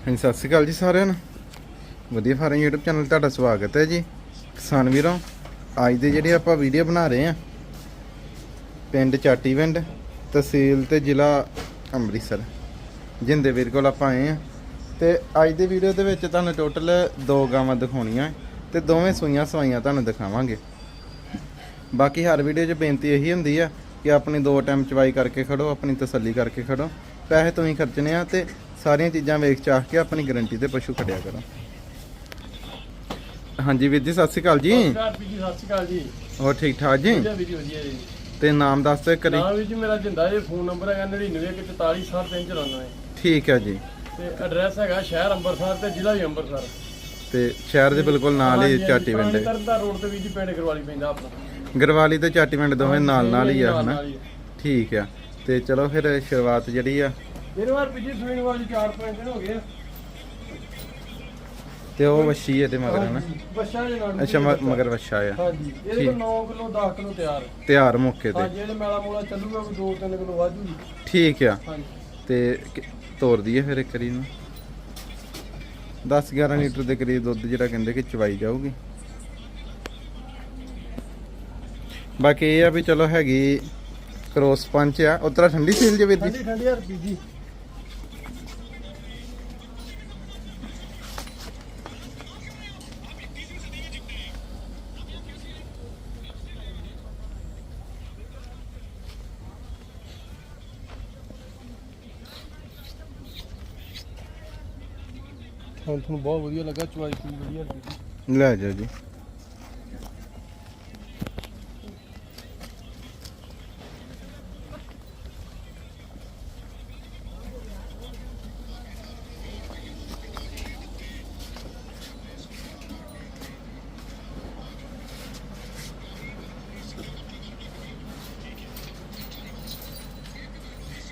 ਹਾਂਜੀ, ਸਤਿ ਸ਼੍ਰੀ ਅਕਾਲ ਜੀ ਸਾਰਿਆਂ ਨੂੰ। ਵਧੀਆ ਫਾਰਮ YouTube ਚੈਨਲ ਤੁਹਾਡਾ ਸਵਾਗਤ ਹੈ ਜੀ। ਕਿਸਾਨ ਵੀਰੋ, ਅੱਜ ਦੇ ਜਿਹੜੇ ਆਪਾਂ ਵੀਡੀਓ ਬਣਾ ਰਹੇ ਆ ਪਿੰਡ ਚਾਟੀਵਿੰਡ ਤਹਿਸੀਲ ਤੇ ਜ਼ਿਲ੍ਹਾ ਅੰਮ੍ਰਿਤਸਰ, ਜਿੰਦੇ ਵੀਰ ਕੋਲ ਆਪਾਂ ਆਏ ਆ ਤੇ ਅੱਜ ਦੇ ਵੀਡੀਓ ਦੇ ਵਿੱਚ ਤੁਹਾਨੂੰ ਟੋਟਲ ਦੋ ਗਾਵਾਂ ਦਿਖਾਉਣੀਆਂ ਤੇ ਦੋਵੇਂ ਸੂਈਆਂ ਸਵਾਈਆਂ ਤੁਹਾਨੂੰ ਦਿਖਾਵਾਂਗੇ। ਬਾਕੀ ਹਰ ਵੀਡੀਓ 'ਚ ਬੇਨਤੀ ਇਹੀ ਹੁੰਦੀ ਆ ਕਿ ਆਪਣੀ ਦੋ ਟਾਈਮ ਚਵਾਈ ਕਰਕੇ ਖੜੋ, ਆਪਣੀ ਤਸੱਲੀ ਕਰਕੇ ਖੜੋ। ਪੈਸੇ ਤੁਸੀਂ ਖਰਚਣੇ ਆ ਤੇ ਸਾਰੀਆਂ ਚੀਜ਼ਾਂ ਵੇਖ ਚਾਹ ਕੇ ਆਪਣੀ ਗਾਰੰਟੀ ਤੇ ਪਸ਼ੂ ਖੜਿਆ ਕਰੋ। ਹਾਂਜੀ ਵੀਰ ਜੀ ਸਤਿ ਸ਼੍ਰੀ ਅਕਾਲ ਜੀ। ਨਮਸਕਾਰ ਵੀਰ ਜੀ ਸਤਿ ਸ਼੍ਰੀ ਅਕਾਲ ਜੀ। ਹੋਰ ਠੀਕ ਠਾਕ ਜੀ? ਵਧੀਆ ਵੀਰ ਜੀ ਵਧੀਆ ਜੀ। ਤੇ ਨਾਮ ਦੱਸ ਦਿਓ ਕਰੀ ਨਾਮ ਵੀਰ ਜੀ ਮੇਰਾ ਜਿੰਦਾ ਜੀ ਫੋਨ ਨੰਬਰ ਹੈਗਾ 9914467394 ਹੈ ਠੀਕ ਹੈ ਜੀ। ਤੇ ਐਡਰੈਸ ਹੈਗਾ ਸ਼ਹਿਰ ਅੰਮ੍ਰਿਤਸਰ ਤੇ ਜ਼ਿਲ੍ਹਾ ਵੀ ਅੰਮ੍ਰਿਤਸਰ ਤੇ ਸ਼ਹਿਰ ਦੇ ਬਿਲਕੁਲ ਨਾਲ ਹੀ ਚਾਟੀ ਪਿੰਡ ਹੈ। ਤਰਦਾ ਰੋਡ ਤੇ ਵੀਰ ਜੀ ਪਿੰਡ ਕਰਵਾਲੀ ਪੈਂਦਾ ਆਪਣਾ। ਗਰਵਾਲੀ ਤੇ ਚਾਟੀ ਪਿੰਡ ਦੋਵੇਂ ਨਾਲ ਨਾਲ ਹੀ ਆ ਹਨਾ। ਠੀਕ ਆ। ਤੇ ਚਲੋ ਫਿਰ ਸ਼ੁਰੂਆਤ ਜਿਹੜੀ ਆ ਇਹਦੇ ਵਾਰ ਜੀ ਸੂਈ ਵਾਲੀ 4-5 ਦਿਨ ਹੋ ਗਏ ਆ। ਤੇ ਉਹ ਵੱਛੀ ਇਹਦੇ ਮਗਰ ਹਨਾ? ਹਾਂਜੀ, ਬੱਚਾ ਜੀ ਨਾਲ ਅੱਛਾ ਮ- ਮਗਰ ਵੱਛਾ ਆ। ਹਾਂਜੀ ਇਹਦੇ ਕੋਲ 9 ਕਿਲੋ 10 ਕਿਲੋ ਤਿਆਰ। ਹੈ। ਤਿਆਰ ਮੌਕੇ ਤੇ। ਹਾਂਜੀ ਇਹਦੇ ਮੇਲਾ ਮੂਲਾ ਚੱਲੂਗਾ ਕੋਈ 2-3 ਕਿਲੋ ਵਾਧੂ ਜੀ। ਠੀਕ ਆ। ਹਾਂਜੀ। ਤੇ ਕਿ- ਤੋਰ ਦਈਏ ਫਿਰ ਇੱਕ ਵਾਰੀ ਨੂੰ 10 11 ਲੀਟਰ ਦੇ ਕਰੀਬ ਦੁੱਧ ਜਿਹੜਾ ਕਹਿੰਦੇ ਕਿ ਚਵਾਈ ਜਾਊਗੀ। ਬਾਕੀ ਇਹ ਆ ਵੀ ਚਲੋ ਹੈਗੀ ਕ੍ਰੋਸ ਪੰਚ ਆ। ਉਤਰਾ ਠੰਡੀ ਸੀਲ ਜੇ ਵੀਰ ਜੀ? ਠੰਡੀ ਠੰਡੀ ਹਰ ਜੀ। ਹੁਣ ਤੁਹਾਨੂੰ ਬਹੁਤ ਵਧੀਆ ਲੱਗਾ ਚੁਆਈ ਪੂਰੀ ਵਧੀਆ ਲੱਗੀ ਲੈ ਜਾਓ ਜੀ।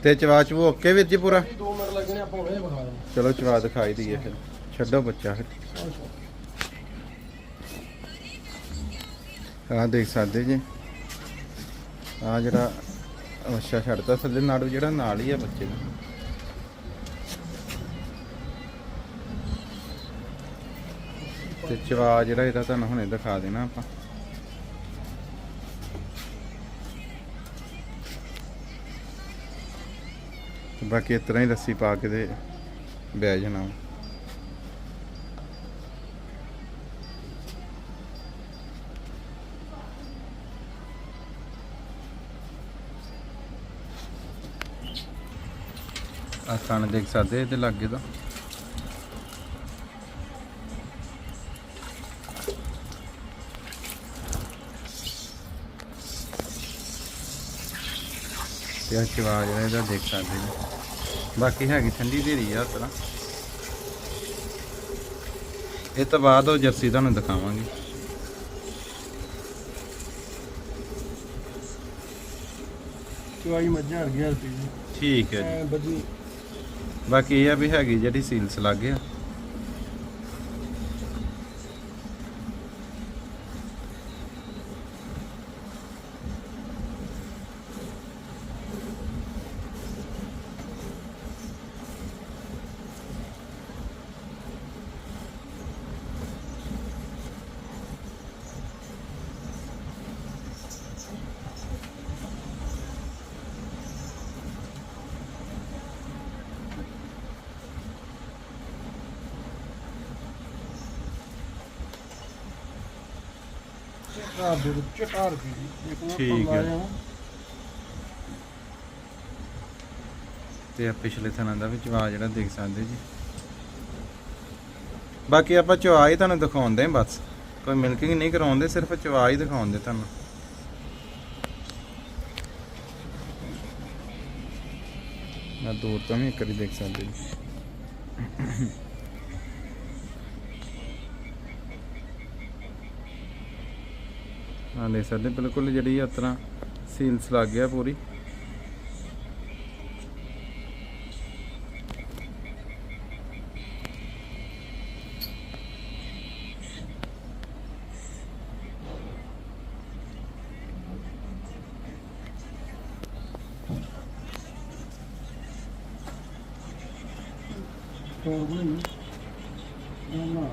ਤੇ ਚਵਾ ਚਵੂ ਓਕੇ ਵੀਰ ਜੀ ਪੂਰਾ? 2 ਮਿੰਟ ਲੱਗਣੇ ਆਪਾਂ ਹੁਣੇ ਵਿਖਾ ਦੇਣਾ ਚਲੋ ਚਵਾ ਦਿਖਾਈ ਦਈਏ ਫਿਰ। ਛੱਡੋ ਬੱਚਾ। ਫਿਰ ਆਹ ਦੇਖ ਸਕਦੇ ਜੀ। ਆ ਜਿਹੜਾ ਅੱਛਾ ਛੱਡਤਾ ਥੱਲੇ ਨਾੜੂ, ਜਿਹੜਾ ਨਾਲ ਹੀ ਆ ਬੱਚੇ ਦਾ। ਤੇ ਚਵਾ ਜਿਹੜਾ ਇਹਦਾ ਤੁਹਾਨੂੰ ਹੁਣੇ ਦਿਖਾ ਦੇਣਾ ਆਪਾਂ। ਬਾਕੀ ਇਸ ਤਰ੍ਹਾਂ ਹੀ ਰੱਸੀ ਪਾ ਕੇ ਤੇ ਬਹਿ ਜਾਣਾ। ਆ ਦੇਖ ਸਕਦੇ ਇਹਦੇ ਲਾਗੇ ਦਾ। ਤੇ ਆ ਚਵਾ ਜਿਹੜਾ ਇਹਦਾ ਦੇਖ ਸਕਦੇ ਜੀ ਬਾਕੀ ਹੈਗੀ ਠੰਡੀ ਧੀਰੀ ਆ ਉਤਰਾ ਇਹ ਤੋਂ ਬਾਅਦ ਉਹ ਜਰਸੀ ਤੁਹਾਨੂੰ ਦਿਖਾਵਾਂਗੇ। ਚੁਆਈ ਮੱਝਾਂ ਹਰ ਗਿਆ ਰੁਪਏ ਜੀ। ਠੀਕ ਹੈ ਜੀ। ਬਾਕੀ ਇਹ ਆ ਵੀ ਹੈਗੀ ਜਿਹੜੀ ਸੀਲਸ ਲੱਗੇ ਆ। ਆ ਦੇ ਚਟਾਰ ਰੁਪਏ ਜੀ। ਇੱਕ ਨਾ ਠੀਕ ਹੈ। ਲਾਇਆ ਨਾ। ਤੇ ਆ ਪਿਛਲੇ ਥਣਾ ਦਾ ਵੀ ਚਵਾ ਜਿਹੜਾ ਦੇਖ ਸਕਦੇ ਜੀ। ਬਾਕੀ ਆਪਾਂ ਚਵਾ ਹੀ ਤੁਹਾਨੂੰ ਦਿਖਾਉਂਦੇ ਹਾਂ ਬਸ। ਕੋਈ ਮਿਲਕਿੰਗ ਨਹੀਂ ਕਰਾਉਂਦੇ ਸਿਰਫ ਚਵਾ ਹੀ ਦਿਖਾਉਂਦੇ ਤੁਹਾਨੂੰ। ਮੈਂ ਦੂਰ ਤੋਂ ਵੀ ਇੱਕ ਵਾਰੀ ਦੇਖ ਸਕਦੇ ਜੀ। ਆ ਦੇਖ ਸਕਦੇ ਬਿਲਕੁਲ ਜਿਹੜੀ ਇਸ ਤਰ੍ਹਾਂ ਸੀਲਸ ਲੱਗ ਗਿਆ ਪੂਰੀ। ਹੋਰ ਬਣਾਈ ਨਾ ਨਾ।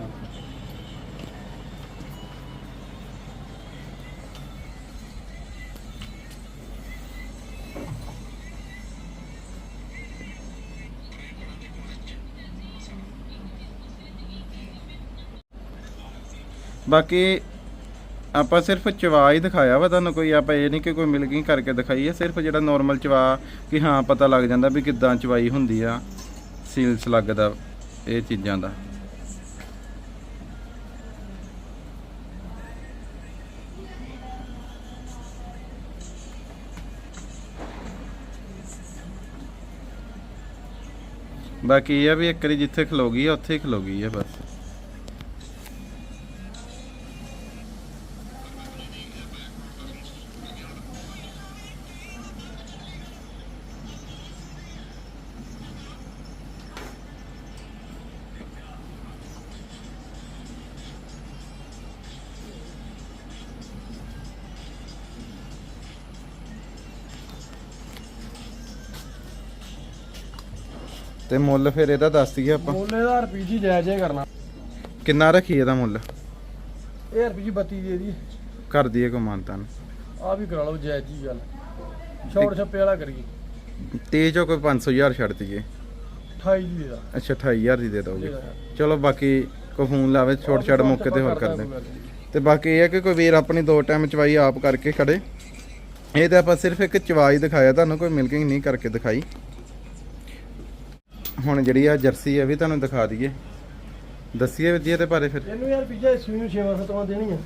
ਬਾਕੀ ਆਪਾਂ ਸਿਰਫ ਚਵਾ ਹੀ ਦਿਖਾਇਆ ਵਾ ਤੁਹਾਨੂੰ ਕੋਈ, ਆਪਾਂ ਇਹ ਨਹੀਂ ਕਿ ਕੋਈ ਮਿਲਕਿੰਗ ਕਰਕੇ ਦਿਖਾਈ ਹੈ ਸਿਰਫ ਜਿਹੜਾ ਨਾਰਮਲ ਚਵਾ ਕਿ ਹਾਂ ਪਤਾ ਲੱਗ ਜਾਂਦਾ ਵੀ ਕਿੱਦਾਂ ਚਵਾਈ ਹੁੰਦੀ ਆ ਸੀਲਸ ਲੱਗਦਾ ਇਹ ਚੀਜ਼ਾਂ ਦਾ। ਬਾਕੀ ਇਹ ਆ ਵੀ ਇੱਕ ਵਾਰੀ ਜਿੱਥੇ ਖਲੋਗੀ ਆ, ਉੱਥੇ ਹੀ ਖਲੋਗੀ ਆ ਬਸ। ਤੇ ਮੁੱਲ ਫਿਰ ਇਹਦਾ ਦੱਸ ਦਈਏ ਆਪਾਂ। ਮੁੱਲ ਇਹਦਾ ਰੁਪਏ ਜੀ ਜਾਇਜ਼ ਹੀ ਕਰਨਾ। ਕਿੰਨਾ ਰੱਖੀ ਇਹਦਾ ਮੁੱਲ? ਇਹ ਰੁਪਏ ਜੀ 32 ਦੇ ਦੀ ਕਰ ਦਈਏ ਕੋ ਮਾਨਤਾਨ ਆ ਵੀ ਕਰਾ ਲਓ ਜਾਇਜ਼ ਜੀ ਗੱਲ। ਛੋੜ ਛੱਪੇ ਵਾਲਾ ਕਰੀਏ। ਤੇ ਜੋ ਕੋਈ 500000 ਛੱਡ ਦਈਏ। 28 ਦੀ ਦੇ ਦਾ। ਅੱਛਾ 28000 ਦੀ ਦੇ ਦੋਗੇ। ਚਲੋ ਬਾਕੀ ਕੋ ਫੋਨ ਲਾਵੇ ਛੋਟ ਛੜ ਮੌਕੇ ਤੇ ਹੋਰ ਕਰ ਦੇ ਤੇ ਬਾਕੀ ਇਹ ਹੈ ਕਿ ਕੋਈ ਵੀਰ ਆਪਣੀ ਦੋ ਟਾਈਮ ਚਵਾਈ ਆਪ ਕਰਕੇ ਖੜੇ। ਇਹ ਤਾਂ ਆਪਾਂ ਸਿਰਫ ਇੱਕ ਚਵਾਈ ਦਿਖਾਇਆ ਤੁਹਾਨੂੰ ਕੋਈ ਮਿਲਕਿੰਗ ਨਹੀਂ ਕਰਕੇ ਦਿਖਾਈ। ਹੁਣ ਜਿਹੜੀ ਆ ਜਰਸੀ ਹੈ ਵੀ ਤੁਹਾਨੂੰ ਦਿਖਾ ਦਈਏ। ਦੱਸੀਏ ਵੀ ਜੀ ਇਹਦੇ ਬਾਰੇ ਫਿਰ। ਇਹਨੂੰ ਯਾਰ ਪੀਜਾ ਸੂਈ ਨੂੰ 6 ਸਤਵਾਂ ਦੇਣੀ ਆ।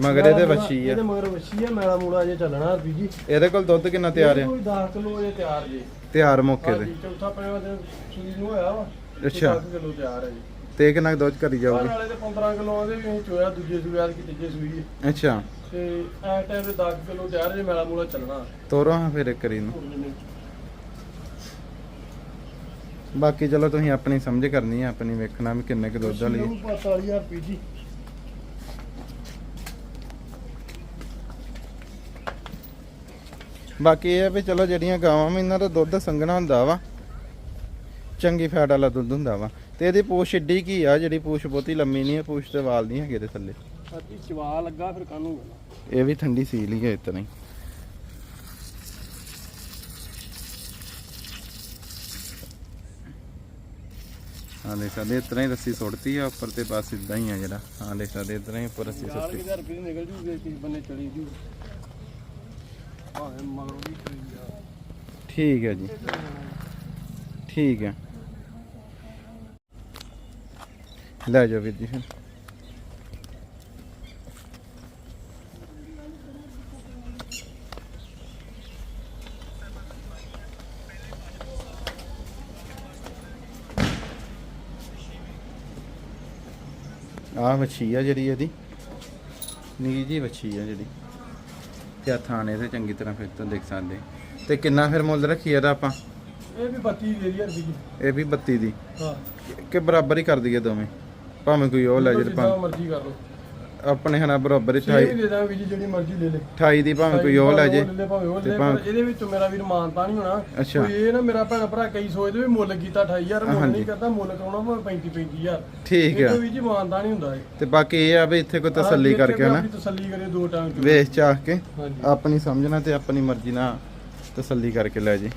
ਮਗਰ ਇਹਦੇ ਵੱਛੀ ਆ। ਇਹਦੇ ਮਗਰ ਵੱਛੀ ਆ ਮੈਲਾ ਮੂਲਾ ਜੇ ਚੱਲਣਾ ਰੁਪਏ ਜੀ ਇਹਦੇ ਕੋਲ ਦੁੱਧ ਕਿੰਨਾ ਤਿਆਰ ਆ? ਕੋਈ 10 ਕਿਲੋ ਜੇ ਤਿਆਰ ਜੇ। ਤਿਆਰ ਮੌਕੇ ਤੇ। ਚੌਥਾ ਪੰਜਵਾਂ ਦਿਨ ਸੂਈ ਨੂੰ ਹੋਇਆ ਵਾ। ਅੱਛਾ। 10 ਕਿਲੋ ਤਿਆਰ ਹੈ ਜੀ। ਤੇ ਕਿੰਨਾ ਦੁੱਧ ਕਰੀ ਜਾਊਗੀ? ਵਾਲੇ ਦੇ 15 ਕਿਲੋ ਆਂਦੇ ਵੀ ਅਸੀਂ ਚੋਇਆ ਦੂਜੇ ਸੂਏ ਆ ਕਿ ਤੀਜੇ ਸੂਈ। ਅੱਛਾ। ਤੇ ਐ ਟਾਈਮ ਤੇ 10 ਕਿਲੋ ਤਿਆਰ ਜੇ ਮੈਲਾ ਮੂਲਾ ਚੱਲਣਾ। ਤੋਰੋ ਫਿਰ ਇੱਕ ਵਾਰੀ ਨੂੰ। ਬਾਕੀ ਚਲੋ ਤੁਸੀਂ ਆਪਣੀ ਸਮਝ ਕਰਨੀ ਹੈ ਆਪਣੀ ਵੇਖਣਾ ਵੀ ਕਿੰਨੇ ਕੁ ਦੁੱਧ ਵਾਲੀ ਹੈ। 45000 ਰੁਪਏ ਜੀ। ਬਾਕੀ ਇਹ ਆ ਵੀ ਚਲੋ ਜਿਹੜੀਆਂ ਗਾਵਾਂ ਵੀ ਇਹਨਾਂ ਦਾ ਦੁੱਧ ਸੰਘਣਾ ਹੁੰਦਾ ਵਾ ਚੰਗੀ ਫੈਟ ਵਾਲਾ ਦੁੱਧ ਹੁੰਦਾ ਵਾ। ਤੇ ਇਹਦੀ ਪੂਛ ਏਡੀ ਕੀ ਆ ਜਿਹੜੀ ਪੂਛ ਬਹੁਤੀ ਲੰਮੀ ਨਹੀਂ ਹੈ ਪੂਛ ਤੇ ਵਾਲ ਨਹੀਂ ਹੈਗੇ ਇਹਦੇ ਥੱਲੇ। ਸਾਡੀ ਚਵਾ ਲੱਗਾ ਫਿਰ ਕਾਨੂੰ ਇਹ ਵੀ ਠੰਡੀ ਸੀਲ ਹੀ ਹੈ ਇਤਨਾ ਹੀ। ਹਾਂ ਦੇਖ ਸਕਦੇ ਇਤਨਾ ਹੀ ਰੱਸੀ ਸੁੱਟਤੀ ਆ ਉੱਪਰ ਤੇ ਬਸ ਇਦਾਂ ਹੀ ਆ ਜਿਹੜਾ। ਹਾਂ ਦੇਖ ਸਕਦੇ ਇਤਨਾ ਹੀ ਉੱਪਰ ਰੱਸੀ 40000 ਸੁੱਟੀ ਰੁਪਏ ਨਿਕਲ ਜੂਗੇ ਕਿਸ ਬੰਨੇ ਚਲੀ ਜੂ। ਆਹ ਮਗਰੋਂ ਵੀ ਚਲੀ ਜਾ। ਠੀਕ ਹੈ ਜੀ। ਠੀਕ ਹੈ। ਲੈ ਜਾਓ ਵੀਰ ਜੀ ਆਹ ਵੱਛੀ ਆ ਜਿਹੜੀ ਇਹਦੀ। ਨਿੱਕੀ ਜੀ ਵੱਛੀ ਆ ਜਿਹੜੀ। ਤੇ ਆ ਥਾਣੇ ਤੇ ਚੰਗੀ ਤਰ੍ਹਾਂ ਫਿਰ ਤੋਂ ਦੇਖ ਸਕਦੇ। ਤੇ ਕਿੰਨਾ ਫਿਰ ਮੁੱਲ ਰੱਖੀ ਇਹਦਾ ਆਪਾਂ? ਇਹ ਵੀ 32 ਦੇ ਦੀ ਰੁਪਏ ਇਹ ਵੀ 32 ਦੀ। ਹਾਂ। ਕਿ ਬਰਾਬਰ ਹੀ ਕਰ ਦਈਏ ਦੋਵੇਂ। ਭਾਵੇਂ ਕੋਈ ਉਹ ਲੈ ਜੇ ਜਿੱਦਾਂ ਮਰਜ਼ੀ ਕਰ ਲਓ। ਆਪਣੇ ਹਨਾ ਬਰਾਬਰ ਹੀ ਛੇ 28 ਵੀ ਦੇ ਦਾਂਗੇ ਜੀ ਜਿਹੜੀ ਮਰਜ਼ੀ ਲੈ ਲੈ। 28 ਦੀ ਭਾਵੇਂ ਕੋਈ ਉਹ ਲੈ ਜੇ ਲੈ ਭਾਵੇਂ ਉਹ ਤੇ ਲੈ ਭਾਵੇਂ- ਪਰ ਇਹਦੇ ਵਿੱਚ ਮੇਰਾ ਵੀਰ ਮਾਨਤਾ ਨਹੀਂ ਹੋਣਾ। ਕੋਈ ਇਹ ਨਾ ਮੇਰਾ ਭੈਣ ਭਰਾ ਕਈ ਸੋਚਦੇ ਵੀ ਮੁੱਲ ਕੀਤਾ 28000 ਮੁੱਲ। ਨਹੀਂ ਕਰਦਾ ਮੁੱਲ ਕਰਾਉਣਾ ਭਾਵੇਂ 35 35000 ਠੀਕ ਆ। ਵੀ ਜੀ ਮਾਨਤਾ ਨਹੀਂ ਹੁੰਦਾ ਤੇ ਬਾਕੀ ਇਹ ਆ ਵੀ ਇੱਥੇ ਕੋਈ ਤਸੱਲੀ ਕਰਕੇ ਹਨਾ। ਤਸੱਲੀ ਕਰੇ ਦੋ ਚ ਵੇਚ ਚਾਹ ਕੇ ਆਪਣੀ ਸਮਝਣਾ ਤੇ ਆਪਣੀ ਮਰਜ਼ੀ ਨਾਲ ਤਸੱਲੀ ਕਰਕੇ ਲੈ ਜੇ।